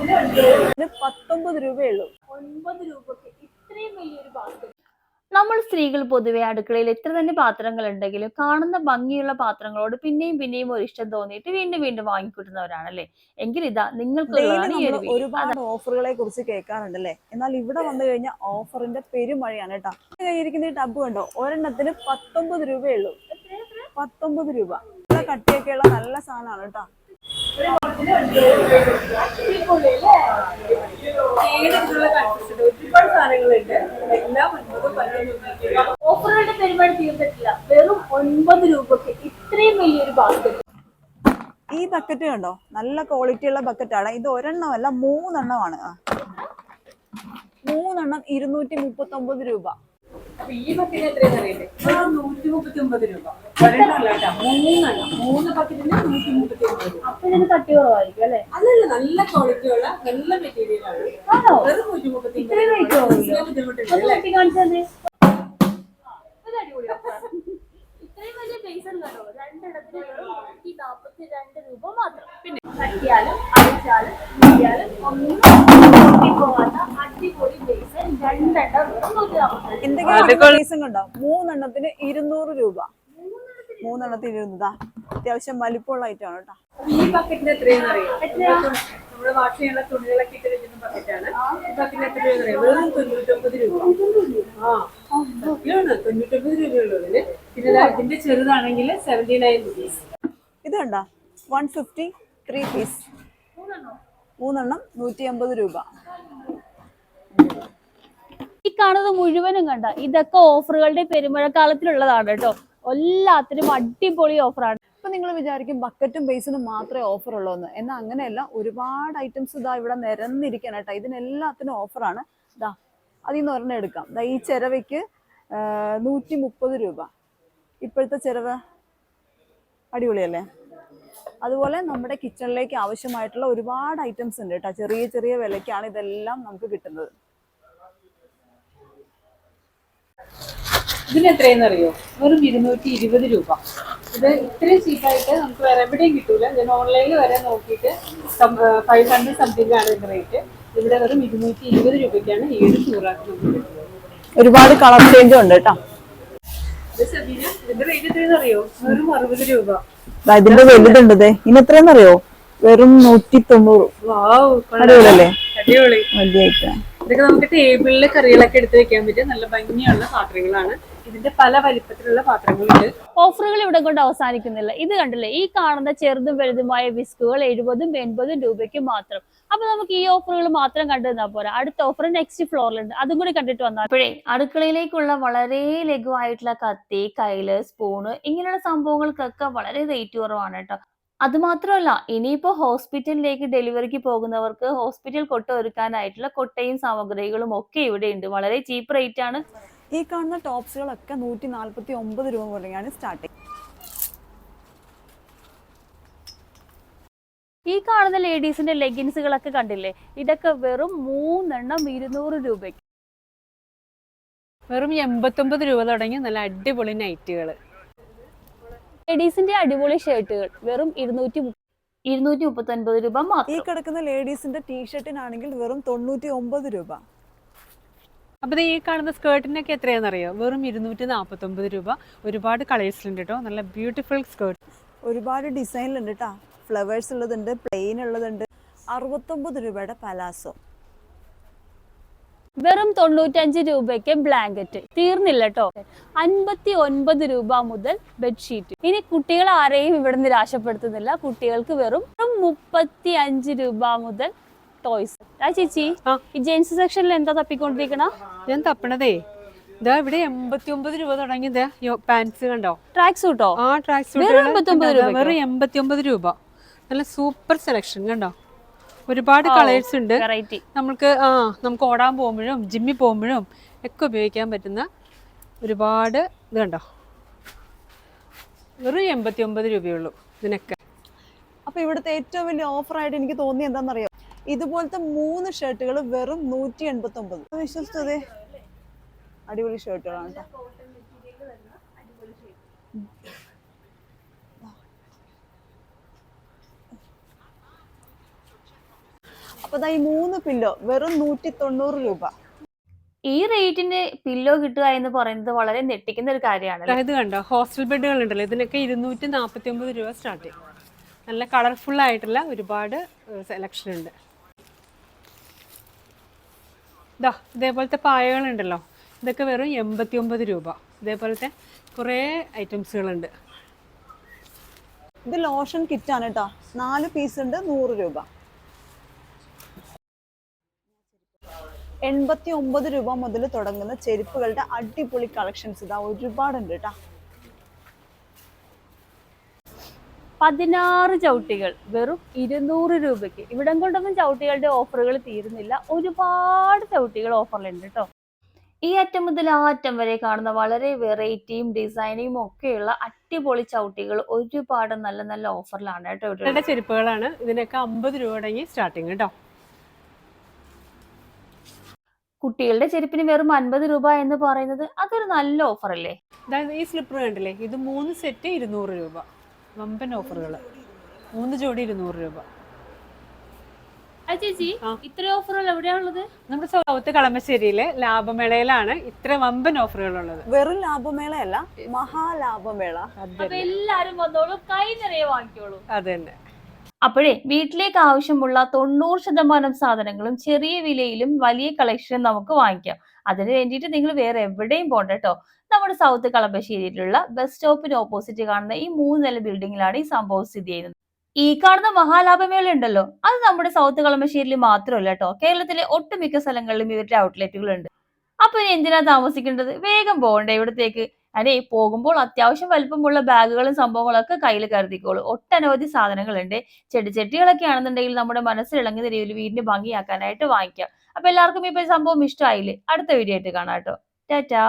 ഇത് പത്തൊമ്പത് രൂപയേ ഉള്ളൂ ഒൻപത് രൂപക്ക് ഇത്രയും വലിയൊരു നമ്മൾ സ്ത്രീകൾ പൊതുവെ അടുക്കളയിൽ എത്ര തന്നെ പാത്രങ്ങൾ ഉണ്ടെങ്കിലും കാണുന്ന ഭംഗിയുള്ള പാത്രങ്ങളോട് പിന്നെയും പിന്നെയും ഒരു ഇഷ്ടം തോന്നിയിട്ട് വീണ്ടും വീണ്ടും വാങ്ങിക്കൂട്ടുന്നവരാണല്ലേ? എങ്കിൽ ഇതാ നിങ്ങൾക്ക് ഒരുപാട് ഓഫറുകളെ കുറിച്ച് കേൾക്കാറുണ്ടല്ലേ? എന്നാൽ ഇവിടെ വന്നു കഴിഞ്ഞാൽ ഓഫറിന്റെ പെരുമഴയാണ് കേട്ടോ. കയ്യിരിക്കുന്ന ഈ ടബ് കണ്ടോ? ഒരെണ്ണത്തിന് പത്തൊമ്പത് രൂപയുള്ളൂ പത്തൊമ്പത് രൂപ. കട്ടിയൊക്കെയുള്ള നല്ല സാധനമാണ് കേട്ടോ. എല്ലാം ഓഫറുകളുടെ പരിപാടി തീർന്നിട്ടില്ല വെറും ഒൻപത് രൂപക്ക് ഇത്രയും വലിയൊരു ബാസ്കറ്റ് ഈ ബക്കറ്റ് കണ്ടോ? നല്ല ക്വാളിറ്റി ഉള്ള ബക്കറ്റാണ് ഇത് ഒരെണ്ണമല്ല മൂന്നെണ്ണമാണ്. മൂന്നെണ്ണം ഇരുന്നൂറ്റി മുപ്പത്തി ഒമ്പത് രൂപ. ഈ ബക്കറ്റ് എത്രയാന്ന് അറിയില്ലേ? നൂറ്റി മുപ്പത്തി ഒമ്പത് രൂപ ഒരെണ്ണമല്ല മൂന്നെണ്ണം മൂന്ന് ബക്കറ്റിന് നൂറ്റി മുപ്പത്തി ഒമ്പത് രൂപ. അപ്പൊ ഇതിന് കട്ടി കുറവായിരിക്കും അല്ലേ? അല്ലല്ല നല്ല ക്വാളിറ്റിയുള്ള നല്ല മെറ്റീരിയൽ ആണ്. വെറും നൂറ്റി മുപ്പത്തി? ബുദ്ധിമുട്ടുണ്ട് ഇത്രയും വലിയ പൈസ കണ്ടോ രണ്ടിടത്തിന് നാൽപ്പത്തി രണ്ട് രൂപ മാത്രം. പിന്നെ കട്ടിയാലും ഒന്നും അടിപൊളി രണ്ടെണ്ണം മൂന്നെണ്ണത്തിന് ഇരുന്നൂറ് രൂപ. മൂന്നെണ്ണത്തിന് ഇരുന്നൂറാ. അത്യാവശ്യം വലിപ്പമുള്ള ഐറ്റം ആണ് കേട്ടോ. ഈ ബക്കറ്റിന് എത്രയാണ് അറിയാം? നമ്മൾ വാഷ് ചെയ്യാനുള്ള തുണികളൊക്കെ ഇട്ട് വെക്കുന്ന ബക്കറ്റാണ് ഈ ബക്കറ്റിന് എത്ര രൂപ വെറും തൊണ്ണൂറ്റൊമ്പത് രൂപ. ആ സത്യമാണ്. തൊണ്ണൂറ്റൊമ്പത് രൂപയുള്ളൂ ഇതിന്. പിന്നെ ദാ ഇതിന്റെ ചെറുതാണെങ്കിൽ സെവന്റി നയൻ റുപ്പീസ് ഇത് കണ്ടോ? വൺ ഫിഫ്റ്റി ത്രീ പീസ് മൂന്നെണ്ണം. നൂറ്റി അമ്പത് രൂപ. ഈ കാണുന്നത് മുഴുവനും കണ്ട ഇതൊക്കെ ഓഫറുകളുടെ പെരുമഴക്കാലത്തിലുള്ളതാണ് കേട്ടോ. എല്ലാത്തിനും അടിപൊളി ഓഫറാണ്. ഇപ്പൊ നിങ്ങൾ വിചാരിക്കും ബക്കറ്റും ബേസിനും മാത്രമേ ഓഫർ ഉള്ളൂ എന്ന് എന്നാൽ അങ്ങനെയല്ല ഒരുപാട് ഐറ്റംസ് ഇതാ ഇവിടെ നിരന്നിരിക്കണം കേട്ടോ. ഇതിനെല്ലാത്തിനും ഓഫറാണ്. ഇതാ അതിൽ നിന്ന് ഒരെണ്ണം എടുക്കാം. ദാ ഈ ചിരവയ്ക്ക് നൂറ്റി മുപ്പത് രൂപ. ഇപ്പോഴത്തെ ചിരവ അടിപൊളിയല്ലേ? അതുപോലെ നമ്മുടെ കിച്ചണിലേക്ക് ആവശ്യമായിട്ടുള്ള ഒരുപാട് ഐറ്റംസ് ഉണ്ട് കേട്ടോ ചെറിയ ചെറിയ വിലയ്ക്കാണ് ഇതെല്ലാം നമുക്ക് കിട്ടുന്നത്. ഇതിന് എത്രയെന്ന് അറിയോ വെറും ഇരുന്നൂറ്റി ഇരുപത് രൂപ. ഇത് ഇത്രയും ചീപ്പായിട്ട് നമുക്ക് വേറെ എവിടെയും കിട്ടൂല. ഞാൻ ഓൺലൈനിൽ വരെ നോക്കിയിട്ട് ഫൈവ് ഹൺഡ്രഡ് സംതിങ് ആണ് ഇതിന്റെ റേറ്റ് ഇവിടെ വെറും ഇരുന്നൂറ്റി ഇരുപത് രൂപയ്ക്കാണ് ഏഴ് ചൂറാക്കി നമുക്ക് കിട്ടുന്നത്. ഒരുപാട് കളർ ചേഞ്ചും ഉണ്ട് കേട്ടോ ഇതിന്റെ റേറ്റ് എത്രയെന്ന് അറിയോ വെറും അറുപത് രൂപ. ഇതിന്റെ വലുതുണ്ടത് ഇനി എത്രയെന്നറിയോ വെറും നൂറ്റി തൊണ്ണൂറ് വാവ് അടിപൊളിയല്ലേ? അടിപൊളി. വലിയ ഐറ്റം ഇതൊക്കെ നമുക്ക് ടേബിളിൽ കറികളൊക്കെ എടുത്ത് വെക്കാൻ പറ്റിയ നല്ല ഭംഗിയുള്ള പാത്രങ്ങളാണ്. ഇതിന്റെ പല വലിപ്പത്തിലുള്ള പാത്രങ്ങളുണ്ട്. ഓഫറുകൾ ഇവിടെ കൊണ്ട് അവസാനിക്കുന്നില്ല. ഇത് കണ്ടില്ലേ? ഈ കാണുന്ന ചെറുതും വലുതുമായ വിസ്കുകൾ എഴുപതും എൺപതും രൂപയ്ക്ക് മാത്രം. അപ്പൊ നമുക്ക് ഈ ഓഫറുകൾ മാത്രം കണ്ടു നിന്നാൽ പോരാ. അടുത്ത ഓഫർ നെക്സ്റ്റ് ഫ്ലോറിലുണ്ട് അതും കൂടി കണ്ടിട്ട് വന്നാൽ അപ്പോഴേ അടുക്കളയിലേക്കുള്ള വളരെ ലഘുവായിട്ടുള്ള കത്തി കയ്യിൽ സ്പൂണ് ഇങ്ങനെയുള്ള സംഭവങ്ങൾക്കൊക്കെ വളരെ റേറ്റ് കുറവാണ് കേട്ടോ. അത് മാത്രമല്ല ഇനിയിപ്പോ ഹോസ്പിറ്റലിലേക്ക് ഡെലിവറിക്ക് പോകുന്നവർക്ക് ഹോസ്പിറ്റൽ കൊട്ട ഒരുക്കാനായിട്ടുള്ള കൊട്ടയും സാമഗ്രികളും ഒക്കെ ഇവിടെ ഉണ്ട്. വളരെ ചീപ്പ് റേറ്റ് ആണ്. ഈ കാണുന്ന ടോപ്സുകളൊക്കെ നൂറ്റി നാല്പത്തി ഒമ്പത് രൂപ മുതലാണ് സ്റ്റാർട്ടിങ് ഈ കാണുന്ന ലേഡീസിന്റെ ലെഗിൻസുകളൊക്കെ കണ്ടില്ലേ? ഇതൊക്കെ വെറും മൂന്നെണ്ണം ഇരുന്നൂറ് രൂപയ്ക്ക്. വെറും എൺപത്തൊമ്പത് രൂപ തുടങ്ങി നല്ല അടിപൊളി നൈറ്റുകൾ. ലേഡീസിന്റെ അടിപൊളി ഷർട്ടുകൾ വെറും ഇരുന്നൂറ്റി ഇരുന്നൂറ്റി മുപ്പത്തി ഒൻപത് രൂപ ഈ മാത്രം. കിടക്കുന്ന ലേഡീസിന്റെ ടീഷർട്ടിനാണെങ്കിൽ വെറും തൊണ്ണൂറ്റി ഒമ്പത് രൂപ അപ്പോൾ ഈ കാണുന്ന സ്കേർട്ടിനൊക്കെ എത്രയാണെന്നറിയോ? വെറും ഇരുന്നൂറ്റി നാൽപ്പത്തൊമ്പത് രൂപ. ഒരുപാട് കളേഴ്സിലുണ്ട് കേട്ടോ നല്ല ബ്യൂട്ടിഫുൾ സ്കേർട്ട്. ഒരുപാട് ഡിസൈനിലുണ്ട് കേട്ടോ ഫ്ലവേഴ്സ് ഉള്ളതുണ്ട് പ്ലെയിൻ ഉള്ളതുണ്ട്. അറുപത്തൊമ്പത് രൂപയുടെ പലാസോ. വെറും തൊണ്ണൂറ്റഞ്ച് രൂപയ്ക്ക് ബ്ലാങ്കറ്റ് തീർന്നില്ല കേട്ടോ അൻപത്തി ഒൻപത് രൂപ മുതൽ ബെഡ്ഷീറ്റ് ഇനി കുട്ടികൾ ആരെയും ഇവിടെ നിരാശപ്പെടുത്തുന്നില്ല. കുട്ടികൾക്ക് വെറും മുപ്പത്തി അഞ്ച് രൂപ മുതൽ ടോയ്സ് ആ ചേച്ചി ഈ ജെൻസ് സെക്ഷനിൽ എന്താ തപ്പിക്കൊണ്ടിരിക്കണ? ഞാൻ തപ്പണതേ. ഇതാ ഇവിടെ എൺപത്തി ഒമ്പത് രൂപ തുടങ്ങി. പാൻസ് കണ്ടോ? ട്രാക്സ് സൂട്ടോ ആ ട്രാക്ക് വെറും 89 രൂപയ്ക്കോ? വെറും എൺപത്തി ഒമ്പത് രൂപ. നല്ല സൂപ്പർ സെലക്ഷൻ കണ്ടോ? ഒരുപാട് കളേഴ്സ് ഉണ്ട്. വെറൈറ്റി. നമുക്ക് ആ നമുക്ക് ഓടാൻ പോകുമ്പോഴും ജിമ്മിൽ പോകുമ്പോഴും ഒക്കെ ഉപയോഗിക്കാൻ പറ്റുന്ന ഒരുപാട് ഇത് കണ്ടോ? വെറും എൺപത്തി ഒമ്പത് രൂപയുള്ളൂ ഇതിനൊക്കെ. അപ്പൊ ഇവിടുത്തെ ഏറ്റവും വലിയ ഓഫറായിട്ട് എനിക്ക് തോന്നി എന്താണെന്നറിയോ? ഇതുപോലത്തെ മൂന്ന് ഷർട്ടുകൾ വെറും നൂറ്റി എൺപത്തി ഒമ്പത് വിശ്വസിച്ചതേ? അടിപൊളി ഷർട്ടുകളാണ് കേട്ടോ. അപ്പൊ ദാ ഈ മൂന്ന് പില്ലോ വെറും നൂറ്റി തൊണ്ണൂറ് രൂപ. ഈ റേറ്റിന് പില്ലോ കിട്ടുക എന്ന് പറയുന്നത് വളരെ ഞെട്ടിക്കുന്ന ഒരു കാര്യമാണ് അതായത് കണ്ടോ ഹോസ്റ്റൽ ബെഡുകൾ ഉണ്ടല്ലോ ഇതിനൊക്കെ ഇരുന്നൂറ്റി നാൽപ്പത്തി ഒമ്പത് രൂപ സ്റ്റാർട്ട് ചെയ്യും. നല്ല കളർഫുൾ ആയിട്ടുള്ള ഒരുപാട് സെലക്ഷൻ ഉണ്ട്. ഇതാ ഇതേപോലത്തെ പായകളുണ്ടല്ലോ ഇതൊക്കെ വെറും എൺപത്തി ഒമ്പത് രൂപ. ഇതേപോലത്തെ കുറേ ഐറ്റംസുകളുണ്ട് ഇത് ലോഷൻ കിറ്റാണ് ആണ് കേട്ടോ നാല് പീസ് ഉണ്ട് നൂറ് രൂപ. എൺപത്തി ഒമ്പത് രൂപ മുതൽ തുടങ്ങുന്ന ചെരുപ്പുകളുടെ അടിപൊളി കളക്ഷൻസ് ഇതാ ഒരുപാടുണ്ട് കേട്ടോ പതിനാറ് ചവിട്ടികൾ വെറും ഇരുന്നൂറ് രൂപയ്ക്ക്. ഇവിടം കൊണ്ടൊന്നും ചവിട്ടികളുടെ ഓഫറുകൾ തീരുന്നില്ല. ഒരുപാട് ചവിട്ടികൾ ഓഫറിലുണ്ട് കേട്ടോ ഈ അറ്റം മുതൽ ആ അറ്റം വരെ കാണുന്ന വളരെ വെറൈറ്റിയും ഡിസൈനിയും ഒക്കെയുള്ള അടിപൊളി ചവിട്ടികൾ ഒരുപാട് നല്ല നല്ല ഓഫറിലാണ് കേട്ടോ ചെരുപ്പുകളാണ് ഇതിനൊക്കെ അമ്പത് രൂപ തുടങ്ങി സ്റ്റാർട്ടിങ് കേട്ടോ കുട്ടികളുടെ ചെരുപ്പിന് വെറും അൻപത് രൂപ എന്ന് പറയുന്നത് അതൊരു നല്ല ഓഫർ അല്ലേ ഈ സ്ലിപ്പർ കണ്ടില്ലേ? ഇത് മൂന്ന് സെറ്റ് ഇരുന്നൂറ് രൂപ. വമ്പൻ ഓഫറുകൾ മൂന്ന് ജോഡി ഇരുന്നൂറ് രൂപ. ചേച്ചി. ഇത്ര ഓഫറുകൾ എവിടെയാണുള്ളത് നമ്മുടെ സൗത്ത് കളമശ്ശേരിയിലെ ലാഭമേളയിലാണ് ഇത്ര വമ്പൻ ഓഫറുകളുള്ളത്. വെറും ലാഭമേളയല്ല മഹാലാഭമേള. എല്ലാരും വന്നോളൂ കൈ നിറയെ വാങ്ങിക്കോളൂ. അതെ തന്നെ. അപ്പോഴേ വീട്ടിലേക്ക് ആവശ്യമുള്ള തൊണ്ണൂറ് ശതമാനം സാധനങ്ങളും ചെറിയ വിലയിലും വലിയ കളക്ഷനും നമുക്ക് വാങ്ങിക്കാം. അതിന് വേണ്ടിയിട്ട് നിങ്ങൾ വേറെ എവിടെയും പോകണ്ട കേട്ടോ. നമ്മുടെ സൗത്ത് കളമ്പശ്ശേരിയിലുള്ള ബസ് സ്റ്റോപ്പിന് ഓപ്പോസിറ്റ് കാണുന്ന ഈ മൂന്ന് നില ബിൽഡിങ്ങിലാണ് ഈ സംഭവം സ്ഥിതി ചെയ്യുന്നത്. ഈ കാണുന്ന മഹാലാഭമേള ഉണ്ടല്ലോ. അത് നമ്മുടെ സൗത്ത് കളമശ്ശേരിയിൽ മാത്രമല്ല കേട്ടോ. കേരളത്തിലെ ഒട്ടുമിക്ക സ്ഥലങ്ങളിലും ഇവരുടെ ഔട്ട്ലെറ്റുകളുണ്ട് അപ്പൊ ഇനി എന്തിനാ താമസിക്കേണ്ടത്? വേഗം പോകണ്ടേ ഇവിടത്തേക്ക്. അതെ പോകുമ്പോൾ അത്യാവശ്യം വലിപ്പമുള്ള ബാഗുകളും സംഭവങ്ങളൊക്കെ കയ്യിൽ കരുതിക്കോളൂ. ഒട്ടനവധി സാധനങ്ങളുണ്ട്. ചെടിച്ചട്ടികളൊക്കെ ആണെന്നുണ്ടെങ്കിൽ നമ്മുടെ മനസ്സിലിളങ്ങുന്ന രീതിയിൽ വീടിന് ഭംഗിയാക്കാനായിട്ട് വാങ്ങിക്കാം. അപ്പൊ എല്ലാവർക്കും ഇപ്പൊ സംഭവം ഇഷ്ടമായില്ലേ? അടുത്ത വീഡിയോ ആയിട്ട് കാണാം കേട്ടോ. ടാറ്റാ.